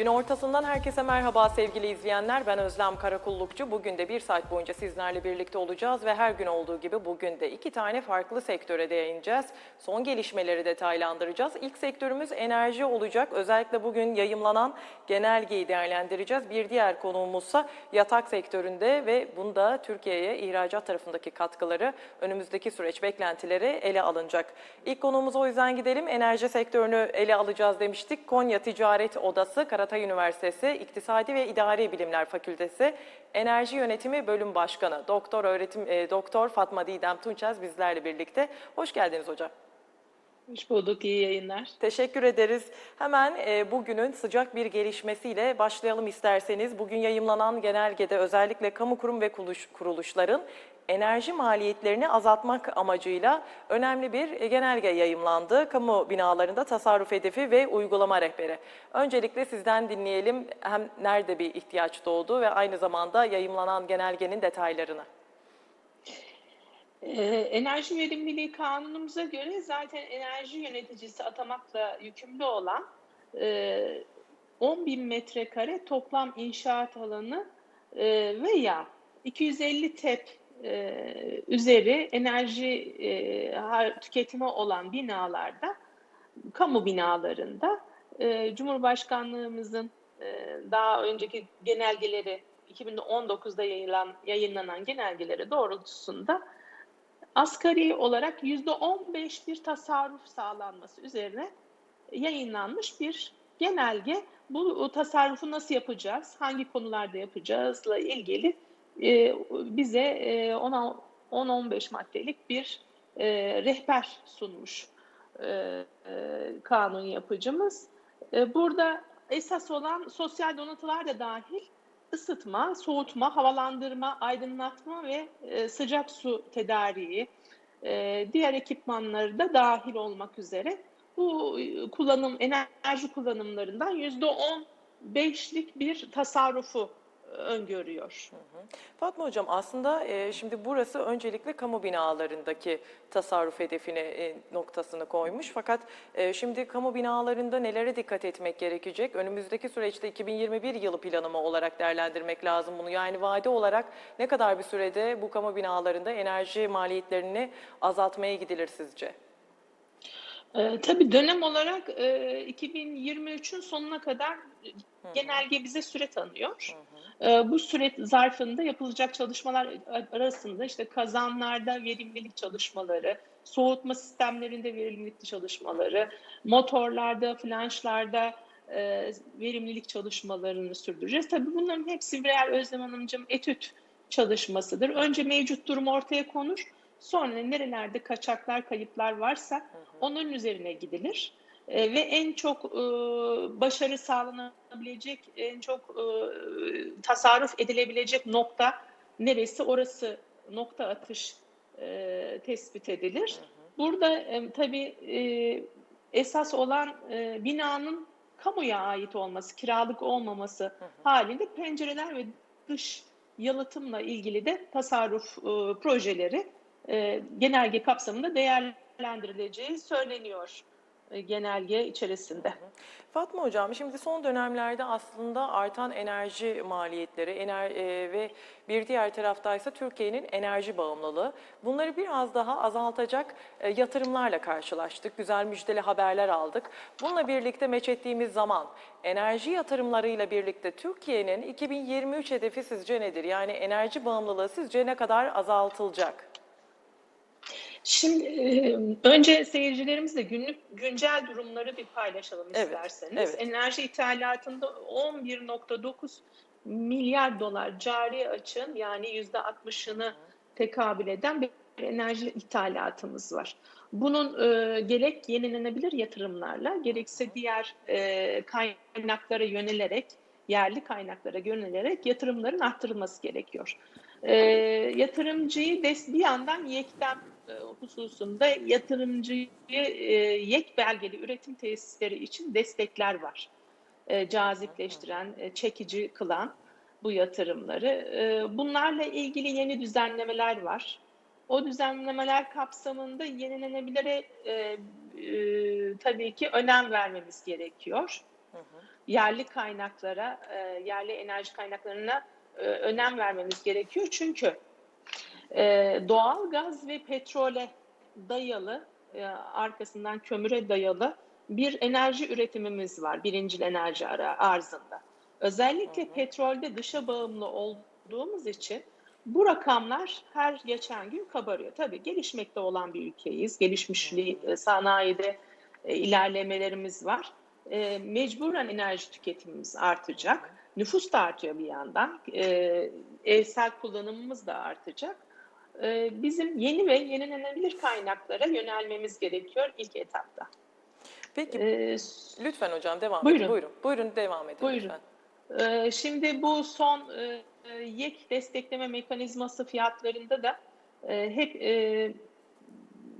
Gün ortasından herkese merhaba sevgili izleyenler. Ben Özlem Karakullukçu. Bugün de bir saat boyunca sizlerle birlikte olacağız ve her gün olduğu gibi bugün de iki tane farklı sektöre değineceğiz. Son gelişmeleri detaylandıracağız. İlk sektörümüz enerji olacak. Özellikle bugün yayımlanan genelgeyi değerlendireceğiz. Bir diğer konuğumuzsa yatak sektöründe ve bunda Türkiye'ye ihracat tarafındaki katkıları, önümüzdeki süreç beklentileri ele alınacak. İlk konuğumuza o yüzden gidelim. Enerji sektörünü ele alacağız demiştik. Konya Ticaret Odası, Karatay Üniversitesi İktisadi ve İdari Bilimler Fakültesi Enerji Yönetimi Bölüm Başkanı Doktor Öğretim e, Doktor Fatma Didem Tunçez bizlerle birlikte. Hoş geldiniz hocam. Hoş bulduk, iyi yayınlar. Teşekkür ederiz. Hemen e, bugünün sıcak bir gelişmesiyle başlayalım isterseniz. Bugün yayımlanan genelgede özellikle kamu kurum ve kuruluş, kuruluşların enerji maliyetlerini azaltmak amacıyla önemli bir e, genelge yayımlandı. Kamu binalarında tasarruf hedefi ve uygulama rehberi. Öncelikle sizden dinleyelim hem nerede bir ihtiyaç doğdu ve aynı zamanda yayımlanan genelgenin detaylarını. Ee, enerji verimliliği kanunumuza göre zaten enerji yöneticisi atamakla yükümlü olan e, 10 bin metrekare toplam inşaat alanı e, veya 250 TEP e, üzeri enerji e, tüketimi olan binalarda, kamu binalarında e, Cumhurbaşkanlığımızın e, daha önceki genelgeleri 2019'da yayınlan, yayınlanan genelgeleri doğrultusunda asgari olarak %15 bir tasarruf sağlanması üzerine yayınlanmış bir genelge. Bu tasarrufu nasıl yapacağız, hangi konularda yapacağızla ilgili e, bize e, ona 10-15 maddelik bir e, rehber sunmuş e, e, kanun yapıcımız. E, burada esas olan sosyal donatılar da dahil ısıtma, soğutma, havalandırma, aydınlatma ve e, sıcak su tedariği, e, diğer ekipmanları da dahil olmak üzere bu e, kullanım enerji kullanımlarından yüzde on beşlik bir tasarrufu e, öngörüyor. Fatma Hocam aslında e, şimdi burası öncelikle kamu binalarındaki tasarruf hedefine e, noktasını koymuş. Fakat e, şimdi kamu binalarında nelere dikkat etmek gerekecek? Önümüzdeki süreçte 2021 yılı planı mı olarak değerlendirmek lazım bunu. Yani vade olarak ne kadar bir sürede bu kamu binalarında enerji maliyetlerini azaltmaya gidilir sizce? Ee, tabii dönem olarak e, 2023'ün sonuna kadar genelge bize süre tanıyor. Ee, bu süre zarfında yapılacak çalışmalar arasında işte kazanlarda verimlilik çalışmaları, soğutma sistemlerinde verimlilik çalışmaları, motorlarda, flanşlarda e, verimlilik çalışmalarını sürdüreceğiz. Tabii bunların hepsi birer Özlem Hanımcığım etüt çalışmasıdır. Önce mevcut durum ortaya konur. Sonra nerelerde kaçaklar, kayıplar varsa onun üzerine gidilir. E, ve en çok e, başarı sağlanabilecek, en çok e, tasarruf edilebilecek nokta neresi? Orası nokta atış e, tespit edilir. Burada e, tabii e, esas olan e, binanın kamuya ait olması, kiralık olmaması halinde pencereler ve dış yalıtımla ilgili de tasarruf e, projeleri e, genelge kapsamında değerlendirileceği söyleniyor genelge içerisinde. Fatma Hocam şimdi son dönemlerde aslında artan enerji maliyetleri ener, e, ve bir diğer taraftaysa Türkiye'nin enerji bağımlılığı. Bunları biraz daha azaltacak e, yatırımlarla karşılaştık. Güzel müjdeli haberler aldık. Bununla birlikte meç ettiğimiz zaman enerji yatırımlarıyla birlikte Türkiye'nin 2023 hedefi sizce nedir? Yani enerji bağımlılığı sizce ne kadar azaltılacak? Şimdi önce seyircilerimizle günlük güncel durumları bir paylaşalım Evet, isterseniz. evet. Enerji ithalatında 11.9 milyar dolar cari açığın yani %60'ını tekabül eden bir enerji ithalatımız var. Bunun e, gerek yenilenebilir yatırımlarla gerekse diğer e, kaynaklara yönelerek yerli kaynaklara yönelerek yatırımların arttırılması gerekiyor. E, yatırımcıyı des bir yandan yekten hususunda yatırımcıyı e, yek belgeli üretim tesisleri için destekler var. E, cazipleştiren, e, çekici kılan bu yatırımları. E, bunlarla ilgili yeni düzenlemeler var. O düzenlemeler kapsamında yenilenebilire e, e, tabii ki önem vermemiz gerekiyor. Yerli kaynaklara, e, yerli enerji kaynaklarına e, önem vermemiz gerekiyor. Çünkü e, doğal gaz ve petrole dayalı, e, arkasından kömüre dayalı bir enerji üretimimiz var birincil enerji ara- arzında. Özellikle petrolde dışa bağımlı olduğumuz için bu rakamlar her geçen gün kabarıyor. Tabii gelişmekte olan bir ülkeyiz. Gelişmişliği, e, sanayide e, ilerlemelerimiz var. E, mecburen enerji tüketimimiz artacak. Nüfus da artıyor bir yandan. E, evsel kullanımımız da artacak. E, bizim yeni ve yenilenebilir kaynaklara yönelmemiz gerekiyor ilk etapta. Peki E, lütfen hocam devam Buyurun. edin. Buyurun. Buyurun devam edin Buyurun. lütfen. Ee, Şimdi bu son e, e, yek destekleme mekanizması fiyatlarında da e, hep e,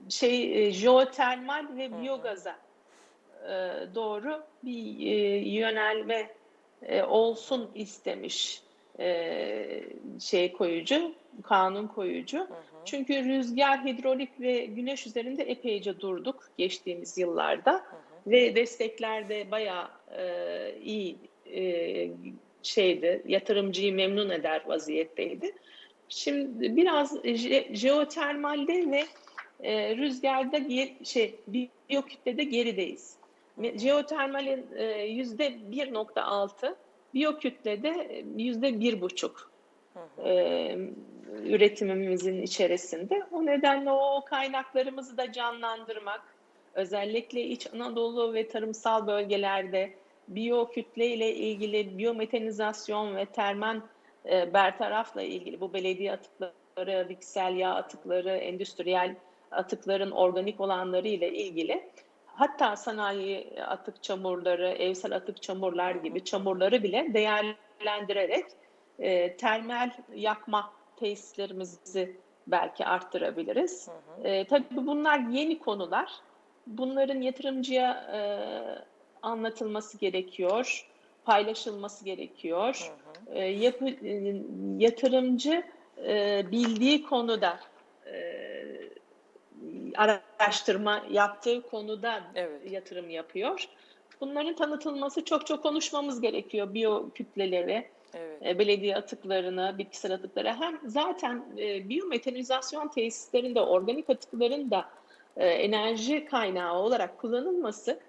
şey e, jeotermal ve biyogaza e, doğru bir e, yönelme e, olsun istemiş e, şey koyucu, kanun koyucu. Çünkü rüzgar, hidrolik ve güneş üzerinde epeyce durduk geçtiğimiz yıllarda ve destekler de bayağı e, iyi e, şeydi, yatırımcıyı memnun eder vaziyetteydi. Şimdi biraz je- jeotermalde ve e, rüzgarda şey biyokütlede gerideyiz. Jeotermalin yüzde 1.6, biyokütlede e, yüzde 1.5 e, üretimimizin içerisinde. O nedenle o kaynaklarımızı da canlandırmak, özellikle İç Anadolu ve tarımsal bölgelerde biyokütle ile ilgili biyometanizasyon ve termen e, bertarafla ilgili bu belediye atıkları, bitkisel yağ atıkları, endüstriyel atıkların organik olanları ile ilgili hatta sanayi atık çamurları, evsel atık çamurlar gibi çamurları bile değerlendirerek e, termal yakma tesislerimizi belki arttırabiliriz. E, tabii bunlar yeni konular. Bunların yatırımcıya e, anlatılması gerekiyor, paylaşılması gerekiyor. E, yapı, e, yatırımcı e, bildiği konuda e, araştırma yaptığı konuda Evet. yatırım yapıyor. Bunların tanıtılması çok çok konuşmamız gerekiyor. Biyo kütleleri, Evet. e, belediye atıklarını, bitkisel atıkları hem zaten e, biyometanizasyon tesislerinde organik atıkların da e, enerji kaynağı olarak kullanılması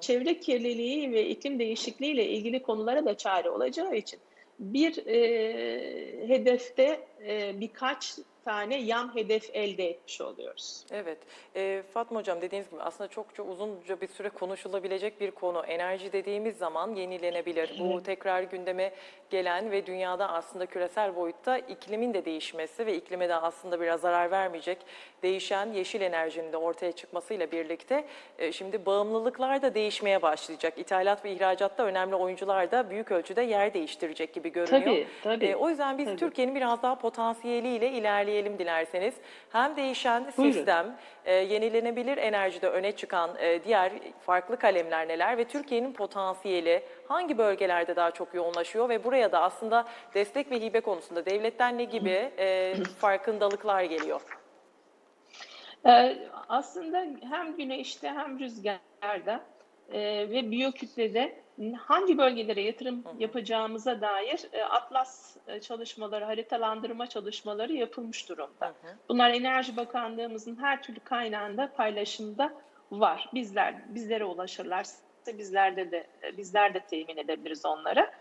çevre kirliliği ve iklim değişikliği ile ilgili konulara da çare olacağı için bir e, hedefte e, birkaç tane yan hedef elde etmiş oluyoruz. Evet. Ee, Fatma Hocam dediğiniz gibi aslında çok çok uzunca bir süre konuşulabilecek bir konu. Enerji dediğimiz zaman yenilenebilir. Bu tekrar gündeme gelen ve dünyada aslında küresel boyutta iklimin de değişmesi ve iklime de aslında biraz zarar vermeyecek değişen yeşil enerjinin de ortaya çıkmasıyla birlikte e, şimdi bağımlılıklar da değişmeye başlayacak. İthalat ve ihracatta önemli oyuncular da büyük ölçüde yer değiştirecek gibi görünüyor. Tabii, tabii. E, o yüzden biz. Türkiye'nin biraz daha potansiyeliyle ilerleyelim dilerseniz. Hem değişen Buyurun. sistem, e, yenilenebilir enerjide öne çıkan e, diğer farklı kalemler neler ve Türkiye'nin potansiyeli hangi bölgelerde daha çok yoğunlaşıyor ve buraya da aslında destek ve hibe konusunda devletten ne gibi e, farkındalıklar geliyor? Ee, aslında hem güneşte hem rüzgarda e, ve biyokütlede hangi bölgelere yatırım yapacağımıza dair e, atlas e, çalışmaları, haritalandırma çalışmaları yapılmış durumda. Bunlar Enerji Bakanlığımızın her türlü kaynağında paylaşımda var. Bizler bizlere ulaşırlarsa bizlerde de bizler de temin edebiliriz onlara.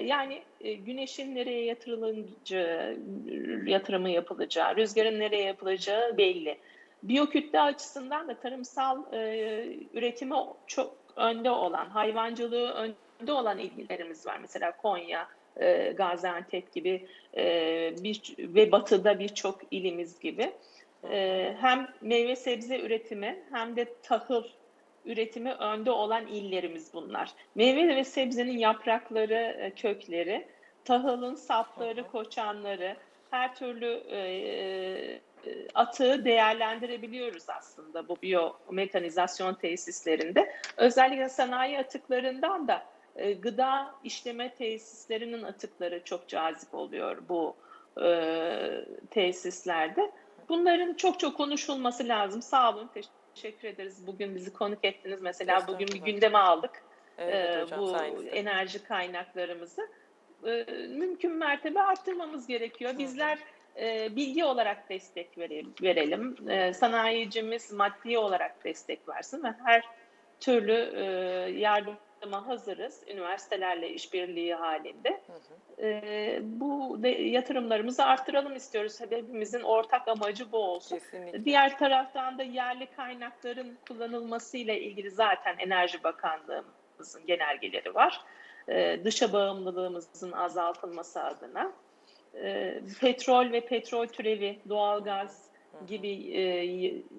Yani e, güneşin nereye yatırılacağı, yatırımı yapılacağı, rüzgarın nereye yapılacağı belli. Biyokütle açısından da tarımsal e, üretimi çok önde olan, hayvancılığı önde olan ilgilerimiz var. Mesela Konya, e, Gaziantep gibi e, bir ve batıda birçok ilimiz gibi. E, hem meyve sebze üretimi hem de tahıl üretimi önde olan illerimiz bunlar. Meyve ve sebzenin yaprakları, e, kökleri, tahılın sapları, koçanları, her türlü e, e, atığı değerlendirebiliyoruz aslında bu biyometanizasyon tesislerinde. Özellikle sanayi atıklarından da e, gıda işleme tesislerinin atıkları çok cazip oluyor bu e, tesislerde. Bunların çok çok konuşulması lazım. Sağ olun, teşekkür ederiz. Bugün bizi konuk ettiniz. Mesela bugün bir gündeme aldık. Evet e, hocam, bu sayenizde. enerji kaynaklarımızı e, mümkün mertebe arttırmamız gerekiyor. Bizler e, bilgi olarak destek verelim, verelim. E, sanayicimiz maddi olarak destek versin ve her türlü e, yardıma hazırız üniversitelerle işbirliği halinde. E, bu de, yatırımlarımızı arttıralım istiyoruz. Hepimizin ortak amacı bu olsun. Kesinlikle. Diğer taraftan da yerli kaynakların kullanılmasıyla ilgili zaten Enerji Bakanlığımızın genelgeleri var. Ee, dışa bağımlılığımızın azaltılması adına. Ee, petrol ve petrol türevi, doğalgaz gibi e,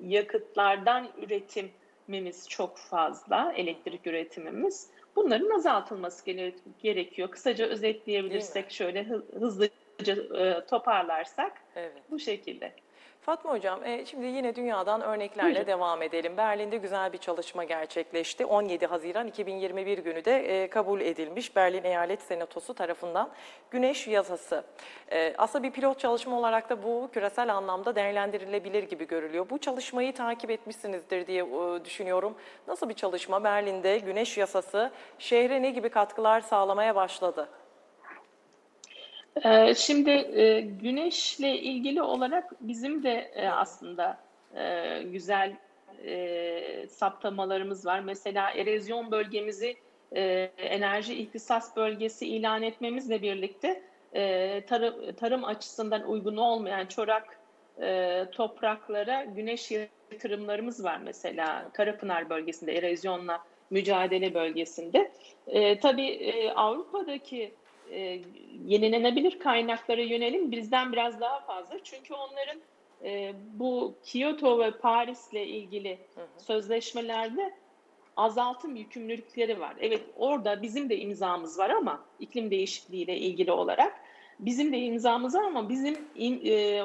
yakıtlardan üretimimiz çok fazla, elektrik üretimimiz. Bunların azaltılması gere- gerekiyor. Kısaca özetleyebilirsek şöyle hı- hızlıca e, toparlarsak Evet. bu şekilde. Fatma Hocam, e, şimdi yine dünyadan örneklerle Buyurun. devam edelim. Berlin'de güzel bir çalışma gerçekleşti. 17 Haziran 2021 günü de e, kabul edilmiş Berlin Eyalet Senatosu tarafından Güneş Yasası. E, aslında bir pilot çalışma olarak da bu küresel anlamda değerlendirilebilir gibi görülüyor. Bu çalışmayı takip etmişsinizdir diye e, düşünüyorum. Nasıl bir çalışma? Berlin'de Güneş Yasası şehre ne gibi katkılar sağlamaya başladı? Ee, Şimdi e, güneşle ilgili olarak bizim de e, aslında e, güzel saptamalarımız var. Mesela erozyon bölgemizi enerji ihtisas bölgesi ilan etmemizle birlikte tarım, tarım açısından uygun olmayan çorak topraklara güneş yatırımlarımız var. Mesela Karapınar bölgesinde erozyonla mücadele bölgesinde. Tabii Avrupa'daki e, yenilenebilir kaynaklara yönelim bizden biraz daha fazla. Çünkü onların e, bu Kyoto ve Paris'le ilgili sözleşmelerde azaltım yükümlülükleri var. Evet orada bizim de imzamız var ama iklim değişikliğiyle ilgili olarak bizim de imzamız var ama bizim e,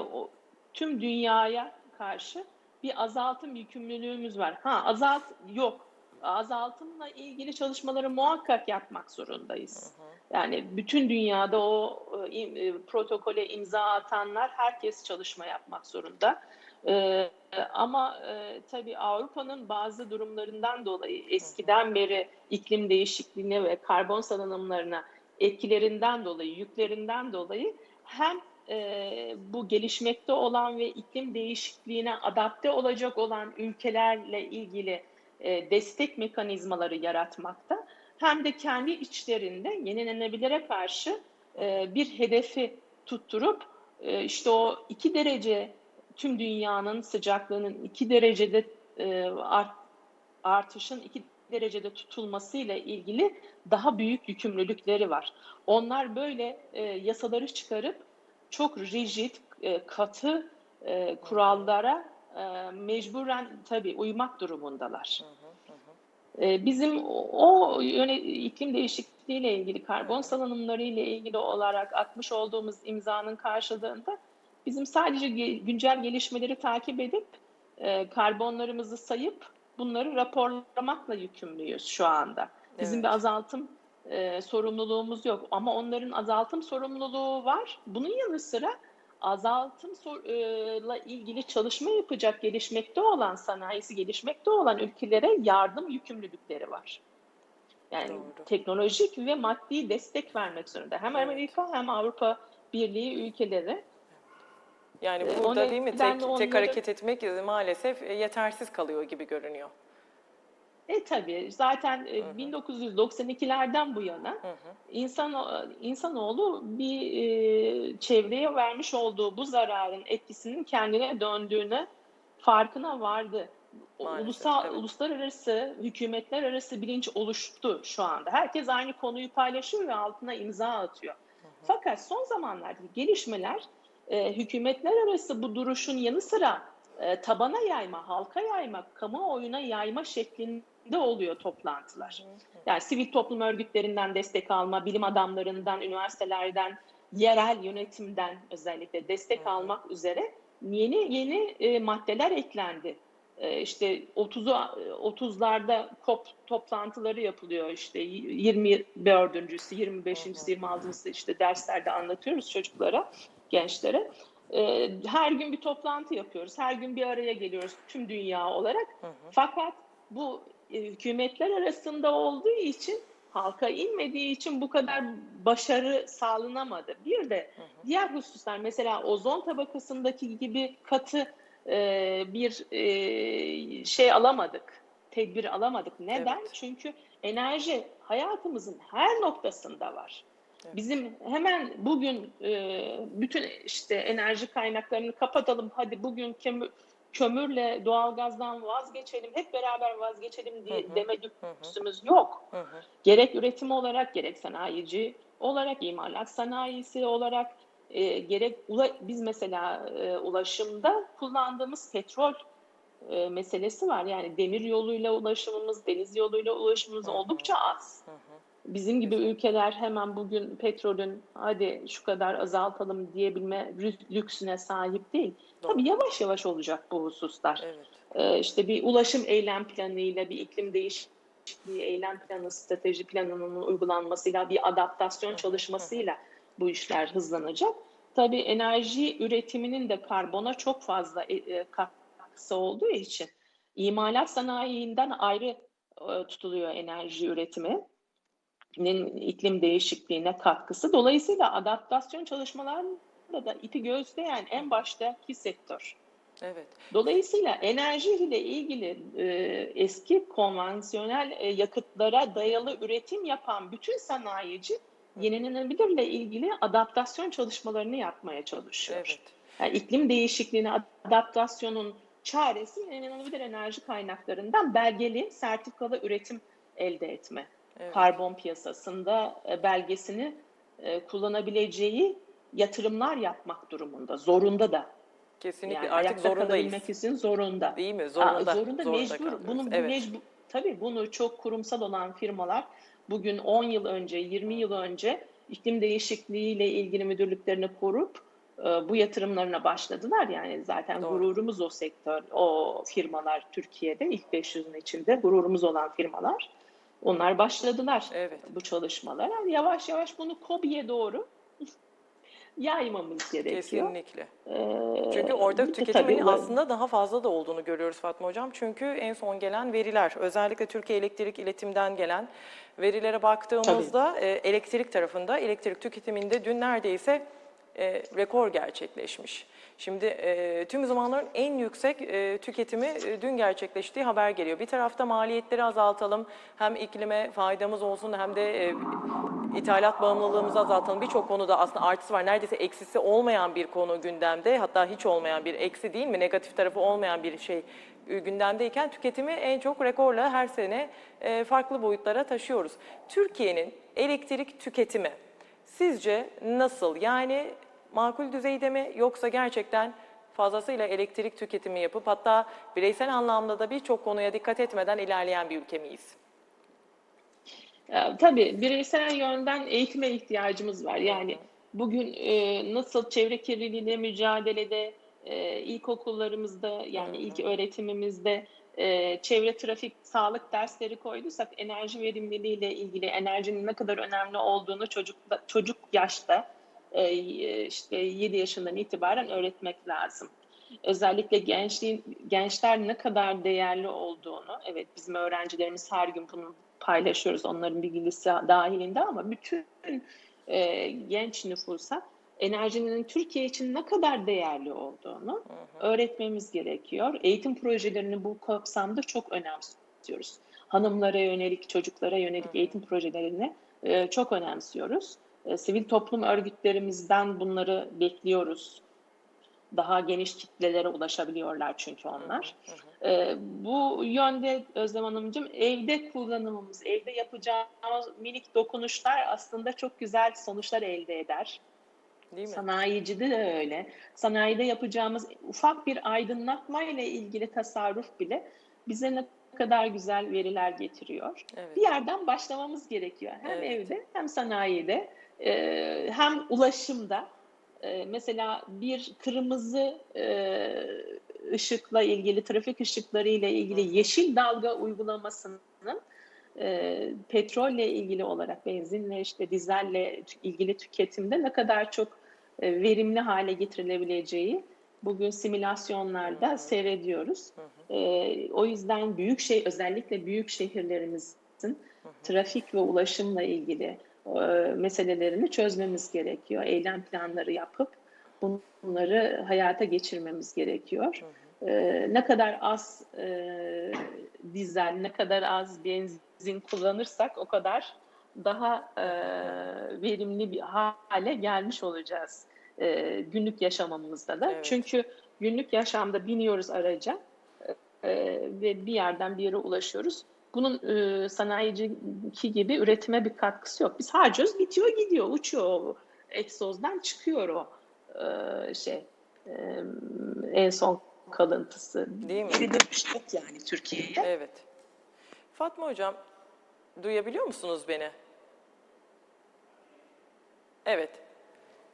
tüm dünyaya karşı bir azaltım yükümlülüğümüz var. Ha azalt yok. Azaltımla ilgili çalışmaları muhakkak yapmak zorundayız. Yani bütün dünyada o e, e, protokole imza atanlar herkes çalışma yapmak zorunda. Ee, ama e, tabii Avrupa'nın bazı durumlarından dolayı eskiden beri iklim değişikliğine ve karbon salınımlarına etkilerinden dolayı, yüklerinden dolayı hem e, bu gelişmekte olan ve iklim değişikliğine adapte olacak olan ülkelerle ilgili e, destek mekanizmaları yaratmakta hem de kendi içlerinde yenilenebilire karşı e, bir hedefi tutturup e, işte o iki derece tüm dünyanın sıcaklığının iki derecede art, artışın iki derecede tutulmasıyla ilgili daha büyük yükümlülükleri var. Onlar böyle yasaları çıkarıp çok rigid, katı kurallara e, mecburen tabii uymak durumundalar. E, Bizim o yöne, iklim değişikliğiyle ilgili, karbon salınımları ile ilgili olarak atmış olduğumuz imzanın karşılığında bizim sadece güncel gelişmeleri takip edip e, karbonlarımızı sayıp bunları raporlamakla yükümlüyüz şu anda. Bizim Evet. bir azaltım e, sorumluluğumuz yok ama onların azaltım sorumluluğu var. Bunun yanı sıra azaltımla ilgili çalışma yapacak gelişmekte olan sanayisi gelişmekte olan ülkelere yardım yükümlülükleri var. Yani Doğru. teknolojik ve maddi destek vermek zorunda. Hem Evet. Amerika hem Avrupa Birliği ülkeleri. Yani E, burada değil mi tek, tek hareket etmek e, maalesef e, yetersiz kalıyor gibi görünüyor. E tabii zaten e, 1992'lerden bu yana Hı hı. insan insanoğlu bir e, çevreye vermiş olduğu bu zararın etkisinin kendine döndüğüne farkına vardı. Maalesef, Ulusal, evet. uluslararası, hükümetler arası bilinç oluştu şu anda. Herkes aynı konuyu paylaşıyor ve altına imza atıyor. Fakat son zamanlardaki gelişmeler e, hükümetler arası bu duruşun yanı sıra e, tabana yayma, halka yayma, kamuoyuna yayma şeklinde oluyor toplantılar. Yani sivil toplum örgütlerinden destek alma, bilim adamlarından, üniversitelerden, yerel yönetimden özellikle destek almak üzere yeni yeni e, maddeler eklendi. E, işte 30'u 30'larda COP toplantıları yapılıyor. İşte 24.sü, 25.si, 26.sı işte derslerde anlatıyoruz çocuklara, gençlere. E, her gün bir toplantı yapıyoruz. Her gün bir araya geliyoruz tüm dünya olarak. Fakat bu hükümetler arasında olduğu için halka inmediği için bu kadar başarı sağlanamadı. Bir de diğer hususlar mesela ozon tabakasındaki gibi katı e, bir e, şey alamadık, tedbir alamadık. Neden? Evet. Çünkü enerji hayatımızın her noktasında var. Evet. Bizim hemen bugün e, bütün işte enerji kaynaklarını kapatalım. Hadi bugün kömürle doğalgazdan vazgeçelim. Hep beraber vazgeçelim diye Hı hı. deme lüksümüz yok. Hı hı. Gerek üretim olarak gerek sanayici olarak imalat sanayisi olarak e, gerek ula- biz mesela e, ulaşımda kullandığımız petrol e, meselesi var. Yani demir yoluyla ulaşımımız, deniz yoluyla ulaşımımız Hı hı. oldukça az. Hı hı. Bizim gibi ülkeler hemen bugün petrolün hadi şu kadar azaltalım diyebilme lü- lüksüne sahip değil. Doğru. Tabii yavaş yavaş olacak bu hususlar. Evet. Ee, işte bir ulaşım eylem planıyla, bir iklim değişikliği eylem planı, strateji planının uygulanmasıyla, bir adaptasyon çalışmasıyla bu işler hızlanacak. Tabii enerji üretiminin de karbona çok fazla e, e, katkısı olduğu için imalat sanayinden ayrı e, tutuluyor enerji üretimi iklim değişikliğine katkısı. Dolayısıyla adaptasyon çalışmalarında da ipi göğüsleyen en baştaki sektör. Evet. Dolayısıyla enerji ile ilgili e, eski konvansiyonel e, yakıtlara dayalı üretim yapan bütün sanayici yenilenebilirle ilgili adaptasyon çalışmalarını yapmaya çalışıyor. Evet. Yani iklim değişikliğine adaptasyonun çaresi yenilenebilir enerji kaynaklarından belgeli, sertifikalı üretim elde etme. Evet. Karbon piyasasında e, belgesini e, kullanabileceği yatırımlar yapmak durumunda, zorunda da. Kesinlikle Yani artık zorundayız. için zorunda. Değil mi? Aa, Zorunda. zorunda, mecbur. kalıyoruz. Bunu bu evet. mecbur. Tabii bunu çok kurumsal olan firmalar bugün 10 yıl önce, 20 yıl önce iklim değişikliğiyle ilgili müdürlüklerini kurup e, bu yatırımlarına başladılar. Yani zaten Doğru. gururumuz o sektör, o firmalar Türkiye'de ilk 500'ün içinde gururumuz olan firmalar. Onlar başladılar Evet. bu çalışmalara. Yavaş yavaş bunu KOBİ'ye doğru yaymamız gerekiyor. Kesinlikle. Ee, Çünkü orada de tüketimin tabii aslında daha fazla da olduğunu görüyoruz Fatma Hocam. Çünkü en son gelen veriler, özellikle Türkiye Elektrik İletim'den gelen verilere baktığımızda e, elektrik tarafında, elektrik tüketiminde dün neredeyse e, rekor gerçekleşmiş. Şimdi e, tüm zamanların en yüksek e, tüketimi e, dün gerçekleştiği haber geliyor. Bir tarafta maliyetleri azaltalım, hem iklime faydamız olsun hem de e, ithalat bağımlılığımızı azaltalım. Birçok konuda aslında artısı var. Neredeyse eksisi olmayan bir konu gündemde. Hatta hiç olmayan bir eksi değil mi? Negatif tarafı olmayan bir şey e, gündemdeyken tüketimi en çok rekorla her sene e, farklı boyutlara taşıyoruz. Türkiye'nin elektrik tüketimi sizce nasıl? Yani makul düzeyde mi yoksa gerçekten fazlasıyla elektrik tüketimi yapıp hatta bireysel anlamda da birçok konuya dikkat etmeden ilerleyen bir ülke miyiz? Tabii bireysel yönden eğitime ihtiyacımız var. Yani bugün e, nasıl çevre kirliliğiyle mücadelede e, ilkokullarımızda yani ilk öğretimimizde e, çevre trafik sağlık dersleri koyduysak enerji verimliliğiyle ilgili enerjinin ne kadar önemli olduğunu çocuk çocuk yaşta işte 7 yaşından itibaren öğretmek lazım. Özellikle gençliğin gençler ne kadar değerli olduğunu, evet bizim öğrencilerimiz her gün bunu paylaşıyoruz onların bilgisi dahilinde ama bütün e, genç nüfusa enerjinin Türkiye için ne kadar değerli olduğunu öğretmemiz gerekiyor. Eğitim projelerini bu kapsamda çok önemsiyoruz. Hanımlara yönelik, çocuklara yönelik eğitim projelerini e, çok önemsiyoruz. E, sivil toplum örgütlerimizden bunları bekliyoruz. Daha geniş kitlelere ulaşabiliyorlar çünkü onlar. E, bu yönde Özlem Hanımcığım evde kullanımımız, evde yapacağımız minik dokunuşlar aslında çok güzel sonuçlar elde eder. Değil mi? Sanayicide de öyle. Sanayide yapacağımız ufak bir aydınlatma ile ilgili tasarruf bile bize ne kadar güzel veriler getiriyor. Evet. Bir yerden başlamamız gerekiyor. Hem Evet. evde hem sanayide e, hem ulaşımda. E, mesela bir kırmızı e, ışıkla ilgili, trafik ışıkları ile ilgili yeşil dalga uygulamasının e, petrolle ilgili olarak benzinle işte dizelle ilgili tüketimde ne kadar çok e, verimli hale getirilebileceği bugün simülasyonlarda seyrediyoruz. Ee, o yüzden büyük şey özellikle büyük şehirlerimizin trafik ve ulaşımla ilgili e, meselelerini çözmemiz gerekiyor. Eylem planları yapıp bunları hayata geçirmemiz gerekiyor. Ee, ne kadar az e, dizel, ne kadar az benzin kullanırsak o kadar daha e, verimli bir hale gelmiş olacağız e, günlük yaşamımızda da. Evet. Çünkü günlük yaşamda biniyoruz araca e, ve bir yerden bir yere ulaşıyoruz. Bunun e, sanayiciki gibi üretime bir katkısı yok. Biz harcıyoruz, bitiyor, gidiyor, uçuyor o egzozdan çıkıyor o e, şey e, en son kalıntısı. Değil mi? Geri dönüş yok yani Türkiye'ye. Evet. Fatma Hocam, duyabiliyor musunuz beni? Evet.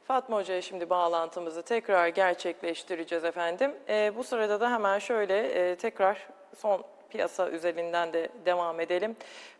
Fatma Hoca'ya şimdi bağlantımızı tekrar gerçekleştireceğiz efendim. Ee, bu sırada da hemen şöyle e, tekrar son piyasa üzerinden de devam edelim.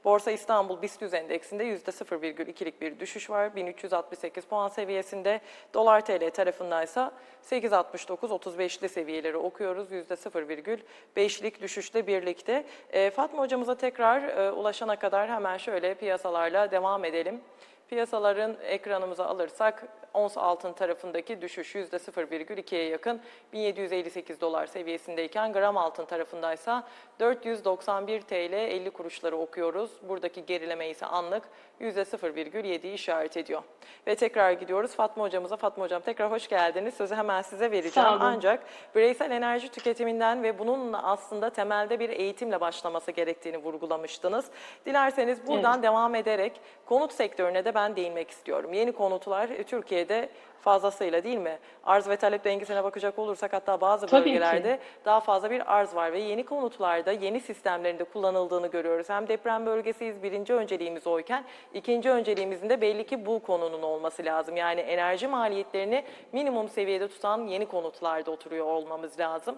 Borsa İstanbul BIST 100 endeksinde %0,2'lik bir düşüş var. 1368 puan seviyesinde. Dolar TL tarafındaysa 8.69-35'li seviyeleri okuyoruz. %0,5'lik düşüşle birlikte. Ee, Fatma hocamıza tekrar e, ulaşana kadar hemen şöyle piyasalarla devam edelim. Piyasaların ekranımıza alırsak ons altın tarafındaki düşüş %0,2'ye yakın 1758 dolar seviyesindeyken gram altın tarafındaysa 491 TL 50 kuruşları okuyoruz. Buradaki gerileme ise anlık %0,7'yi işaret ediyor. Ve tekrar gidiyoruz Fatma hocamıza. Fatma hocam tekrar hoş geldiniz. Sözü hemen size vereceğim. Sağ olun. Ancak bireysel enerji tüketiminden ve bununla aslında temelde bir eğitimle başlaması gerektiğini vurgulamıştınız. Dilerseniz buradan devam ederek konut sektörüne de ben değinmek istiyorum. Yeni konutlar e, Türkiye'de fazlasıyla değil mi? Arz ve talep dengesine bakacak olursak hatta bazı Tabii ki. bölgelerde daha fazla bir arz var ve yeni konutlarda yeni sistemlerinde kullanıldığını görüyoruz. Hem deprem bölgesiyiz birinci önceliğimiz oyken ikinci önceliğimizin de belli ki bu konunun olması lazım. Yani enerji maliyetlerini minimum seviyede tutan yeni konutlarda oturuyor olmamız lazım.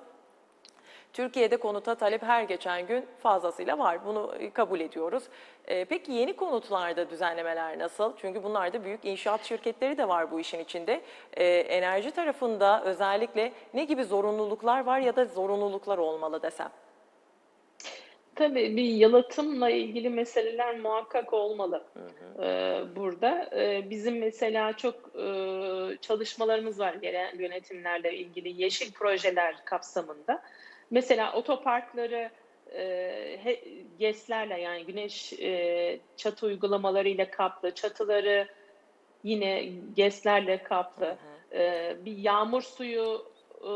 Türkiye'de konuta talep her geçen gün fazlasıyla var. Bunu e, kabul ediyoruz. Ee, peki yeni konutlarda düzenlemeler nasıl? Çünkü bunlarda büyük inşaat şirketleri de var bu işin içinde. Ee, enerji tarafında özellikle ne gibi zorunluluklar var ya da zorunluluklar olmalı desem? Tabii bir yalıtımla ilgili meseleler muhakkak olmalı Ee, burada. Ee, bizim mesela çok e, çalışmalarımız var yerel yönetimlerle ilgili yeşil projeler kapsamında. Mesela otoparkları e, GES'lerle yani güneş e, çatı uygulamalarıyla kaplı, çatıları yine GES'lerle kaplı. Ee, bir yağmur suyu e,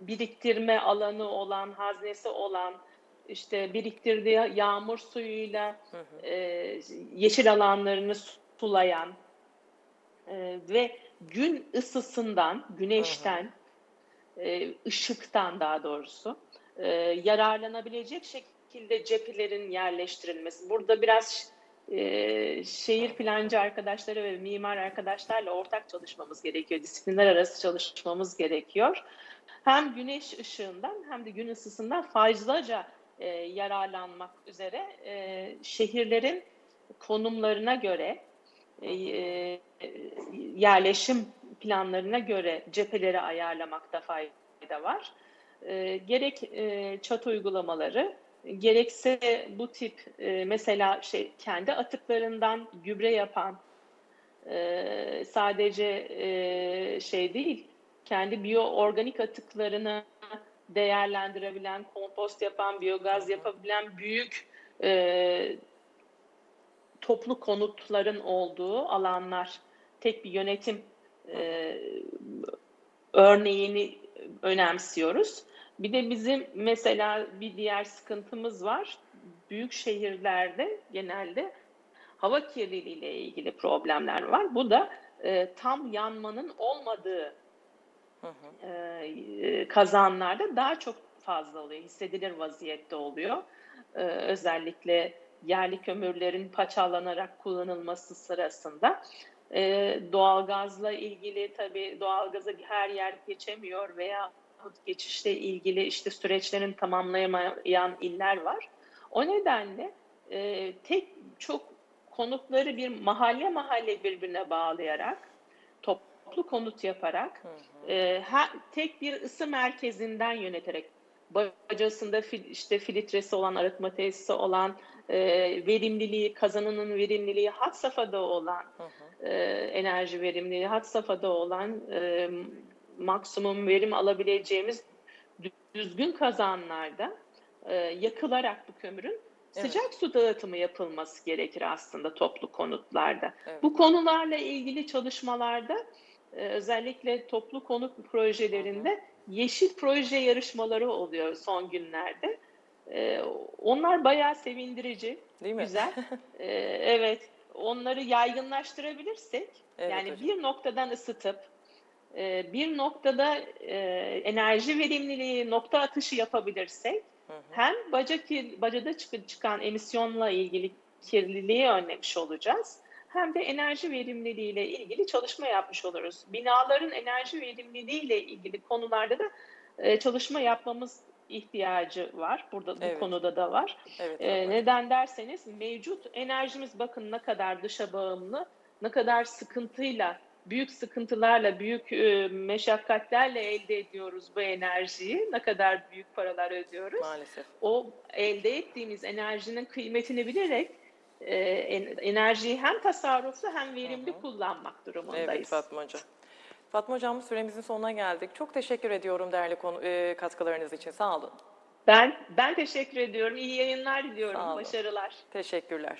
biriktirme alanı olan, haznesi olan, işte biriktirdiği yağmur suyuyla e, yeşil alanlarını sulayan e, ve gün ısısından, güneşten, e, ışıktan daha doğrusu e, yararlanabilecek şekilde cephelerin yerleştirilmesi. Burada biraz e, şehir plancı arkadaşları ve mimar arkadaşlarla ortak çalışmamız gerekiyor. Disiplinler arası çalışmamız gerekiyor. Hem güneş ışığından hem de gün ısısından fazlaca e, yararlanmak üzere şehirlerin konumlarına göre yerleşim planlarına göre cepheleri ayarlamakta fayda var. E, gerek e, çat uygulamaları, gerekse bu tip e, mesela şey kendi atıklarından gübre yapan e, sadece e, şey değil, kendi biyoorganik atıklarını değerlendirebilen, kompost yapan, biyogaz yapabilen büyük e, toplu konutların olduğu alanlar tek bir yönetim e, örneğini önemsiyoruz. Bir de bizim mesela bir diğer sıkıntımız var. Büyük şehirlerde genelde hava kirliliği ile ilgili problemler var. Bu da e, tam yanmanın olmadığı e, kazanlarda daha çok fazla oluyor, hissedilir vaziyette oluyor. E, özellikle yerli kömürlerin paçalanarak kullanılması sırasında. E, doğalgazla ilgili tabii doğalgaza her yer geçemiyor veya geçişle ilgili işte süreçlerin tamamlayamayan iller var. O nedenle e, tek çok konutları bir mahalle mahalle birbirine bağlayarak top toplu konut yaparak e, ha- tek bir ısı merkezinden yöneterek bacasında fil- işte filtresi olan, arıtma tesisi olan, e, verimliliği, kazanının verimliliği had safhada olan, e, enerji verimliliği had safhada olan e, maksimum verim alabileceğimiz dü- düzgün kazanlarda e, yakılarak bu kömürün Evet. sıcak su dağıtımı yapılması gerekir aslında toplu konutlarda. Evet. Bu konularla ilgili çalışmalarda e, özellikle toplu konut projelerinde yeşil proje yarışmaları oluyor son günlerde. E, Onlar bayağı sevindirici, Değil mi? güzel. E, Evet, onları yaygınlaştırabilirsek, Evet yani hocam. bir noktadan ısıtıp e, bir noktada e, enerji verimliliği nokta atışı yapabilirsek hem baca kir- bacada çık- çıkan emisyonla ilgili kirliliği önlemiş olacağız. Hem de enerji verimliliği ile ilgili çalışma yapmış oluruz. Binaların enerji verimliliği ile ilgili konularda da e, çalışma yapmamız ihtiyacı var. Burada bu Evet. konuda da var. Evet. E, Fatma. neden derseniz mevcut enerjimiz bakın ne kadar dışa bağımlı, ne kadar sıkıntıyla, büyük sıkıntılarla, büyük e, meşakkatlerle elde ediyoruz bu enerjiyi. Ne kadar büyük paralar ödüyoruz. Maalesef. O elde ettiğimiz enerjinin kıymetini bilerek e, en- enerjiyi hem tasarruflu hem verimli kullanmak durumundayız. Evet Fatma Hocam. Fatma Hocam süremizin sonuna geldik. Çok teşekkür ediyorum değerli konu, e, katkılarınız için. Sağ olun. Ben ben teşekkür ediyorum. İyi yayınlar diliyorum. Başarılar. Teşekkürler.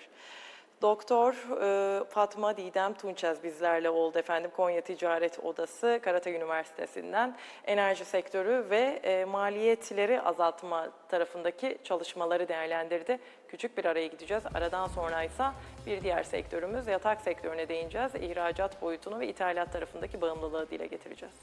Doktor e, Fatma Didem Tunçez bizlerle oldu efendim. Konya Ticaret Odası Karatay Üniversitesi'nden enerji sektörü ve e, maliyetleri azaltma tarafındaki çalışmaları değerlendirdi. Küçük bir araya gideceğiz. Aradan sonra ise bir diğer sektörümüz yatak sektörüne değineceğiz. İhracat boyutunu ve ithalat tarafındaki bağımlılığı dile getireceğiz.